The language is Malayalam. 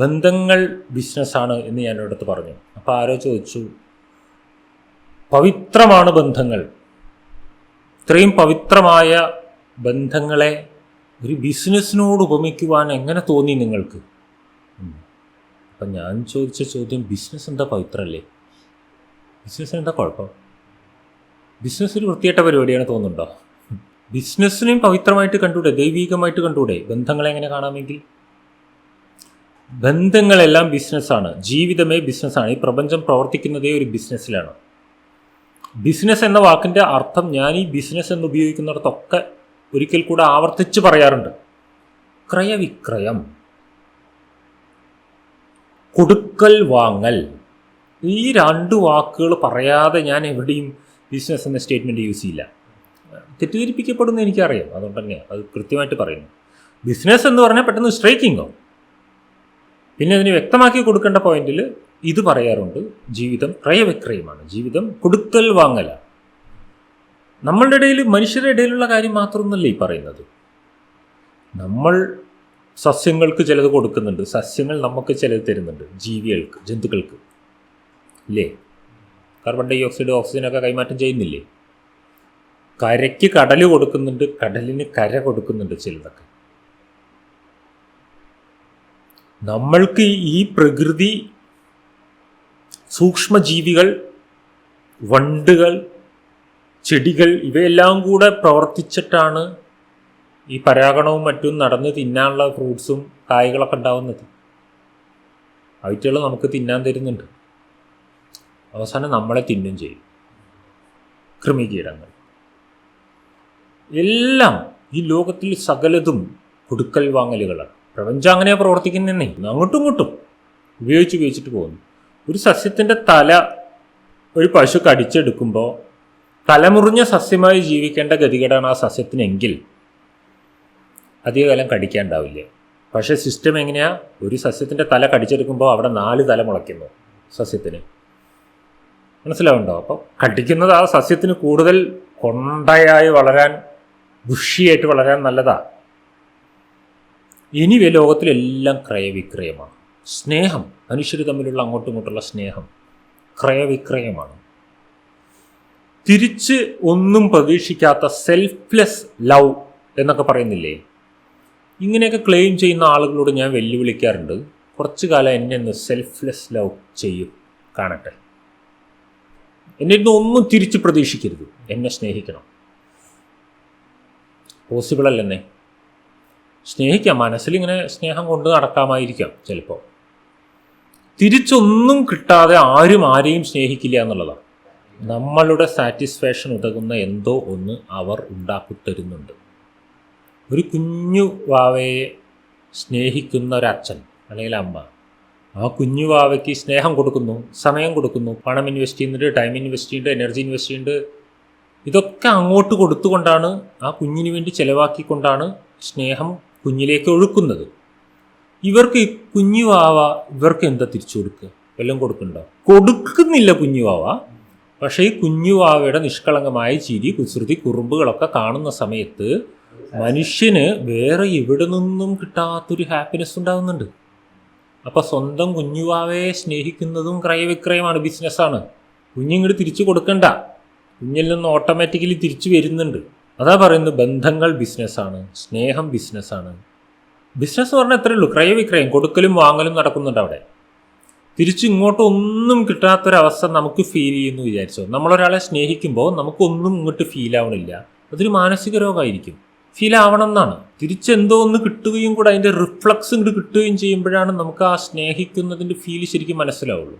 ബന്ധങ്ങൾ ബിസിനസ്സാണ് എന്ന് ഞാൻ അടുത്ത് പറഞ്ഞു. അപ്പോൾ ആരോ ചോദിച്ചു പവിത്രമാണ് ബന്ധങ്ങൾ. ഇത്രയും പവിത്രമായ ബന്ധങ്ങളെ ഒരു ബിസിനസ്സിനോട് ഉപമിക്കുവാൻ എങ്ങനെ തോന്നി നിങ്ങൾക്ക്. അപ്പം ഞാൻ ചോദിച്ച ചോദ്യം ബിസിനസ് എന്താ പവിത്രമല്ലേ ബിസിനസ്സിന് എന്താ കുഴപ്പം? ബിസിനസ് ഒരു വൃത്തിയായിട്ട പരിപാടിയാണ് തോന്നുന്നുണ്ടോ? ബിസിനസ്സിനെയും പവിത്രമായിട്ട് കണ്ടൂടെ ദൈവികമായിട്ട് കണ്ടൂടെ ബന്ധങ്ങളെ എങ്ങനെ കാണാമെങ്കിൽ? ബന്ധങ്ങളെല്ലാം ബിസിനസ്സാണ്. ജീവിതമേ ബിസിനസ്സാണ്. ഈ പ്രപഞ്ചം പ്രവർത്തിക്കുന്നതേ ഒരു ബിസിനസ്സിലാണ്. ബിസിനസ് എന്ന വാക്കിന്റെ അർത്ഥം ഞാൻ ഈ ബിസിനസ് എന്ന് ഉപയോഗിക്കുന്നിടത്തൊക്കെ ഒരിക്കൽ കൂടെ ആവർത്തിച്ച് പറയാറുണ്ട്. ക്രയവിക്രയം. കൊടുക്കൽ വാങ്ങൽ. ഈ രണ്ട് വാക്കുകൾ പറയാതെ ഞാൻ എവിടെയും ബിസിനസ് എന്ന സ്റ്റേറ്റ്മെന്റ് യൂസ് ചെയ്യില്ല. തെറ്റിദ്ധരിപ്പിക്കപ്പെടുന്ന എനിക്കറിയാം. അതുകൊണ്ട് തന്നെയാണ് അത് കൃത്യമായിട്ട് പറയുന്നു. ബിസിനസ് എന്ന് പറഞ്ഞാൽ പെട്ടെന്ന് സ്ട്രൈക്കിങ്ങോ? പിന്നെ അതിന് വ്യക്തമാക്കി കൊടുക്കേണ്ട പോയിന്റിൽ ഇത് പറയാറുണ്ട് ജീവിതം ക്രയവിക്രയമാണ് ജീവിതം കൊടുക്കൽ വാങ്ങലാണ് നമ്മളുടെ ഇടയിൽ മനുഷ്യരുടെ ഇടയിലുള്ള കാര്യം മാത്രമൊന്നുമല്ല ഈ പറയുന്നത്. നമ്മൾ സസ്യങ്ങൾക്ക് ചിലത് കൊടുക്കുന്നുണ്ട് സസ്യങ്ങൾ നമുക്ക് ചിലത് തരുന്നുണ്ട് ജീവികൾക്ക് ജന്തുക്കൾക്ക്. ഇല്ലേ? കാർബൺ ഡൈ ഓക്സൈഡ് ഓക്സിജനൊക്കെ കൈമാറ്റം ചെയ്യുന്നില്ലേ? കരയ്ക്ക് കടൽ കൊടുക്കുന്നുണ്ട് കടലിന് കര കൊടുക്കുന്നുണ്ട് ചിലതൊക്കെ. നമ്മൾക്ക് ഈ പ്രകൃതി സൂക്ഷ്മജീവികൾ വണ്ടുകൾ ചെടികൾ ഇവയെല്ലാം കൂടെ പ്രവർത്തിച്ചിട്ടാണ് ഈ പരാഗണവും മറ്റും നടന്ന് തിന്നാനുള്ള ഫ്രൂട്ട്സും കായ്കളൊക്കെ ഉണ്ടാവുന്നത്. അവറ്റുകൾ നമുക്ക് തിന്നാൻ തരുന്നുണ്ട്. അവസാനം നമ്മളെ തിന്നും ചെയ്യും. കൃമികീടങ്ങൾ. എല്ലാം ഈ ലോകത്തിൽ സകലതും കൊടുക്കൽ വാങ്ങലുകളാണ്. പ്രപഞ്ചം അങ്ങനെയാണ് പ്രവർത്തിക്കുന്നേ അങ്ങോട്ടും ഇങ്ങോട്ടും ഉപയോഗിച്ച് ഉപയോഗിച്ചിട്ട് പോകുന്നു. ഒരു സസ്യത്തിന്റെ തല ഒരു പശു കടിച്ചെടുക്കുമ്പോൾ തലമുറിഞ്ഞ സസ്യമായി ജീവിക്കേണ്ട ഗതികേടാണ് ആ സസ്യത്തിനെങ്കിൽ അധികകാലം കടിക്കാണ്ടാവില്ല. പക്ഷേ സിസ്റ്റം എങ്ങനെയാ? ഒരു സസ്യത്തിന്റെ തല കടിച്ചെടുക്കുമ്പോൾ അവിടെ നാല് തല മുളയ്ക്കുന്നു സസ്യത്തിന്. മനസ്സിലാവുണ്ടോ അപ്പോൾ കടിക്കുന്നത് ആ സസ്യത്തിന് കൂടുതൽ കൊണ്ടയായി വളരാൻ ബുഷിയായിട്ട് വളരാൻ നല്ലതാ. ഇനി ലോകത്തിലെല്ലാം ക്രയവിക്രയമാണ്. സ്നേഹം മനുഷ്യർ തമ്മിലുള്ള അങ്ങോട്ടും ഇങ്ങോട്ടുള്ള സ്നേഹം ക്രയവിക്രയമാണ്. തിരിച്ച് ഒന്നും പ്രതീക്ഷിക്കാത്ത സെൽഫ്ലെസ് ലവ് എന്നൊക്കെ പറയുന്നില്ലേ? ഇങ്ങനെയൊക്കെ ക്ലെയിം ചെയ്യുന്ന ആളുകളോട് ഞാൻ വെല്ലുവിളിക്കാറുണ്ട്. കുറച്ചു കാലം എന്നെ ഒന്ന് സെൽഫ്ലെസ് ലവ് ചെയ്യും കാണട്ടെ. എന്നെ ഇന്ന് ഒന്നും തിരിച്ച് പ്രതീക്ഷിക്കരുത്. എന്നെ സ്നേഹിക്കണം. പോസിബിൾ അല്ലെന്നേ. സ്നേഹിക്കാം മനസ്സിലിങ്ങനെ സ്നേഹം കൊണ്ട് നടക്കാമായിരിക്കാം ചിലപ്പോൾ. തിരിച്ചൊന്നും കിട്ടാതെ ആരും ആരെയും സ്നേഹിക്കില്ല എന്നുള്ളതാണ്. നമ്മളുടെ സാറ്റിസ്ഫാക്ഷൻ ഉതകുന്ന എന്തോ ഒന്ന് അവർ ഉണ്ടാക്കിത്തരുന്നുണ്ട്. ഒരു കുഞ്ഞു വാവയെ സ്നേഹിക്കുന്ന ഒരച്ഛൻ അല്ലെങ്കിൽ അമ്മ ആ കുഞ്ഞു വാവയ്ക്ക് സ്നേഹം കൊടുക്കുന്നു സമയം കൊടുക്കുന്നു പണം ഇൻവെസ്റ്റ് ചെയ്യുന്നുണ്ട് ടൈം ഇൻവെസ്റ്റ് ചെയ്യുന്നുണ്ട് എനർജി ഇൻവെസ്റ്റ് ചെയ്യുന്നുണ്ട്. ഇതൊക്കെ അങ്ങോട്ട് കൊടുത്തുകൊണ്ടാണ് ആ കുഞ്ഞിന് വേണ്ടി ചിലവാക്കിക്കൊണ്ടാണ് സ്നേഹം കുഞ്ഞിലേക്ക് ഒഴുക്കുന്നത്. ഇവർക്ക് കുഞ്ഞുവാവ കുഞ്ഞു വാവ ഇവർക്ക് എന്താ തിരിച്ചു കൊടുക്കുക വല്ലതും കൊടുക്കുന്നുണ്ടോ? കൊടുക്കുന്നില്ല കുഞ്ഞുവാവ പക്ഷേ ഈ കുഞ്ഞുവാവയുടെ നിഷ്കളങ്കമായ ചിരി കുസൃതി കുറുമ്പുകളൊക്കെ കാണുന്ന സമയത്ത് മനുഷ്യന് വേറെ എവിടെ നിന്നും കിട്ടാത്തൊരു ഹാപ്പിനെസ് ഉണ്ടാകുന്നുണ്ട് അപ്പോൾ സ്വന്തം കുഞ്ഞുവാവയെ സ്നേഹിക്കുന്നതും ക്രയവിക്രയമാണ് ബിസിനസ്സാണ് കുഞ്ഞിങ്ങോട്ട് തിരിച്ചു കൊടുക്കണ്ട. കുഞ്ഞിൽ നിന്ന് ഓട്ടോമാറ്റിക്കലി തിരിച്ചു വരുന്നുണ്ട്. അതാ പറയുന്നത് ബന്ധങ്ങൾ ബിസിനസ്സാണ് സ്നേഹം ബിസിനസ്സാണ് ബിസിനസ് പറഞ്ഞാൽ എത്രയേ ഉള്ളൂ. ക്രയവിക്രയം കൊടുക്കലും വാങ്ങലും നടക്കുന്നുണ്ട് അവിടെ. തിരിച്ചു ഇങ്ങോട്ട് ഒന്നും കിട്ടാത്തൊരവസ്ഥ നമുക്ക് ഫീൽ ചെയ്യുന്നു വിചാരിച്ചോ. നമ്മളൊരാളെ സ്നേഹിക്കുമ്പോൾ നമുക്കൊന്നും ഇങ്ങോട്ട് ഫീൽ ആവണില്ല. അതൊരു മാനസിക രോഗമായിരിക്കും. ഫീൽ ആവണം എന്നാണ്. തിരിച്ചെന്തോ ഒന്ന് കിട്ടുകയും കൂടെ അതിന്റെ റിഫ്ലക്സ് ഇങ്ങോട്ട് കിട്ടുകയും ചെയ്യുമ്പോഴാണ് നമുക്ക് ആ സ്നേഹിക്കുന്നതിന്റെ ഫീൽ ശരിക്കും മനസ്സിലാവുള്ളൂ.